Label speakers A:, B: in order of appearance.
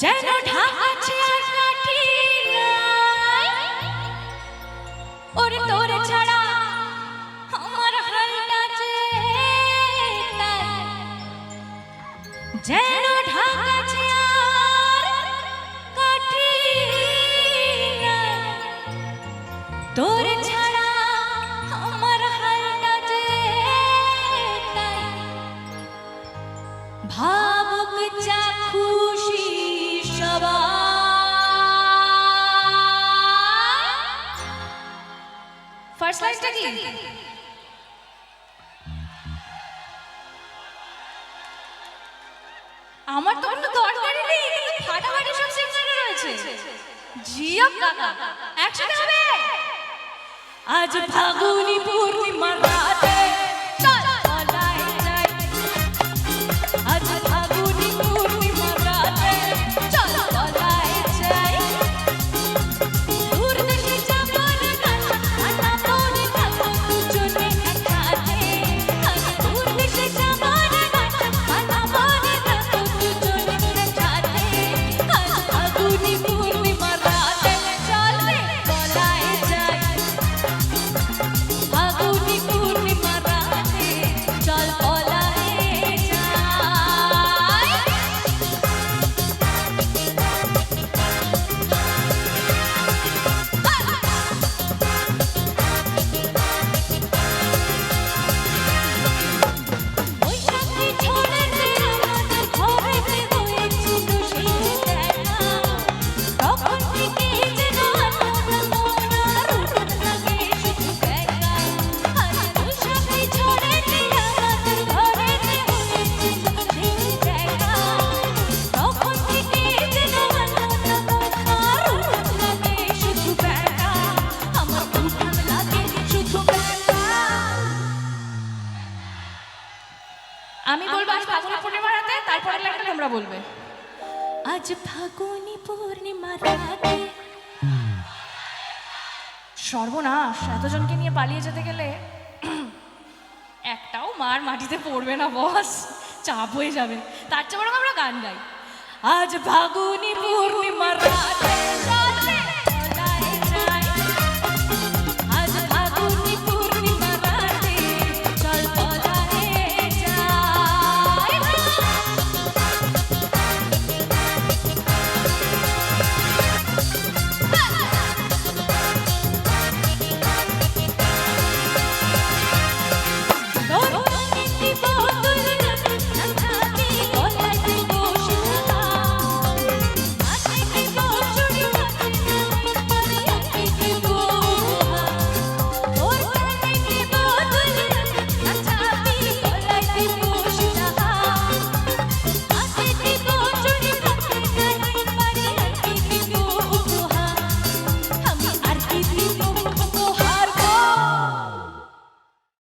A: যেন ঢাকাছে আর কাটি ওরে তোর ছাড়া আমার হালটা যে যেন ঢাকাছে আর কাটি নাই। ছাড়া আমার হালটা যে তাই। ফার্স্ট লাইনটা কি আমার তো কোনো দরকারই নেই কিন্তু ফাটাফাটি সব সেকশনে রয়েছে কাকা একসাথে হবে। আজ ফাগুনি পূর্ণিমা রাতে আমি বলব আজ ফাগুনি পূর্ণিমা রাতে তারপরে লাইনটা তোমরা বলবে। আজ ফাগুনি পূর্ণিমা রাতে। সর্বনাশ এতজনকে নিয়ে পালিয়ে যেতে গেলে একটাও মার মাটিতে পড়বে না বস। চাপ হয়ে যাবে। তার চেয়ে বরং আমরা গান গাই। আজ ফাগুনি পূর্ণিমা